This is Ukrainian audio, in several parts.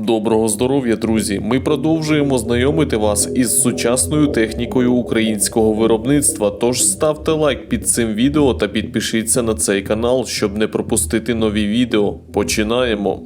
Доброго здоров'я, друзі! Ми продовжуємо знайомити вас із сучасною технікою українського виробництва. Тож ставте лайк під цим відео та підпишіться на цей канал, щоб не пропустити нові відео. Починаємо!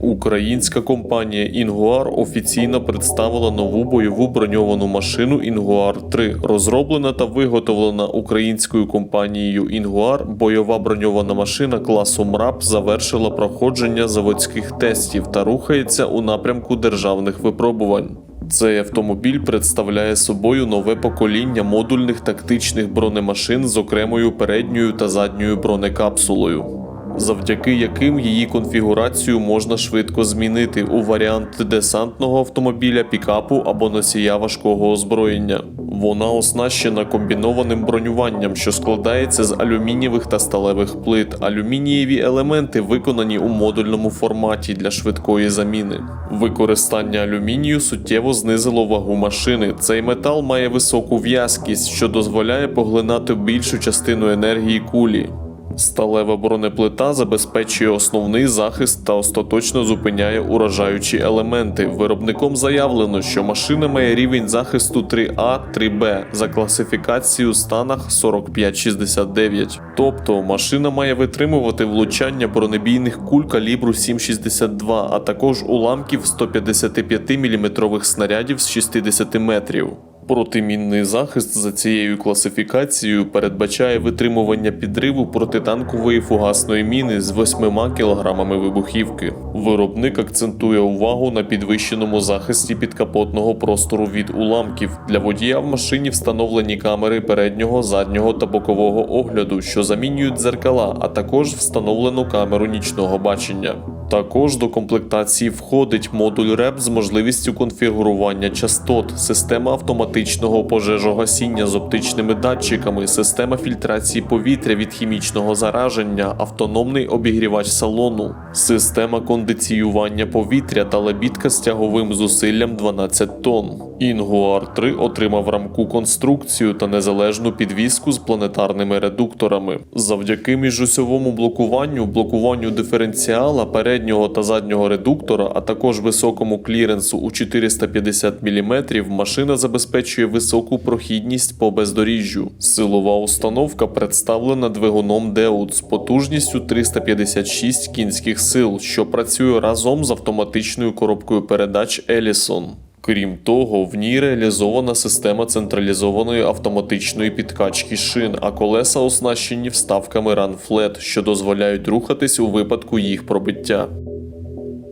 Українська компанія Інгуар офіційно представила нову бойову броньовану машину Інгуар 3. Розроблена та виготовлена українською компанією Інгуар, бойова броньована машина класу МРАП завершила проходження заводських тестів та рухається у напрямку державних випробувань. Цей автомобіль представляє собою нове покоління модульних тактичних бронемашин з окремою передньою та задньою бронекапсулою завдяки яким її конфігурацію можна швидко змінити у варіант десантного автомобіля, пікапу або носія важкого озброєння. Вона оснащена комбінованим бронюванням, що складається з алюмінієвих та сталевих плит. Алюмінієві елементи виконані у модульному форматі для швидкої заміни. Використання алюмінію суттєво знизило вагу машини. Цей метал має високу в'язкість, що дозволяє поглинати більшу частину енергії кулі. Сталева бронеплита забезпечує основний захист та остаточно зупиняє уражаючі елементи. Виробником заявлено, що машина має рівень захисту 3А, 3Б за класифікацією станах 4569. Тобто машина має витримувати влучання бронебійних куль калібру 7,62, а також уламків 155 мм снарядів з 60 метрів. Протимінний захист за цією класифікацією передбачає витримування підриву протитанкової фугасної міни з 8 кілограмами вибухівки. Виробник акцентує увагу на підвищеному захисті підкапотного простору від уламків. Для водія в машині встановлені камери переднього, заднього та бокового огляду, що замінюють дзеркала, а також встановлену камеру нічного бачення. Також до комплектації входить модуль РЕП з можливістю конфігурування частот, система автоматичного пожежогасіння з оптичними датчиками, система фільтрації повітря від хімічного зараження, автономний обігрівач салону, система кондиціювання повітря та лебідка з тяговим зусиллям 12 тонн. Інгуар 3 отримав рамку конструкцію та незалежну підвіску з планетарними редукторами. Завдяки міжосьовому блокуванню, блокуванню диференціала переднього та заднього редуктора, а також високому кліренсу у 450 мм, машина забезпечує високу прохідність по бездоріжжю. Силова установка представлена двигуном Деут з потужністю 356 кінських сил, що працює разом з автоматичною коробкою передач Елісон. Крім того, в ній реалізована система централізованої автоматичної підкачки шин, а колеса оснащені вставками RunFlat, що дозволяють рухатись у випадку їх пробиття.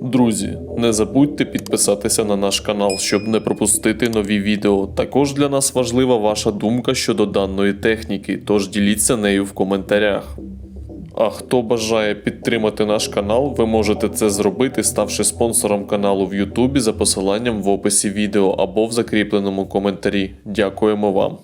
Друзі, не забудьте підписатися на наш канал, щоб не пропустити нові відео. Також для нас важлива ваша думка щодо даної техніки, тож діліться нею в коментарях. А хто бажає підтримати наш канал, ви можете це зробити, ставши спонсором каналу в Ютубі за посиланням в описі відео або в закріпленому коментарі. Дякуємо вам.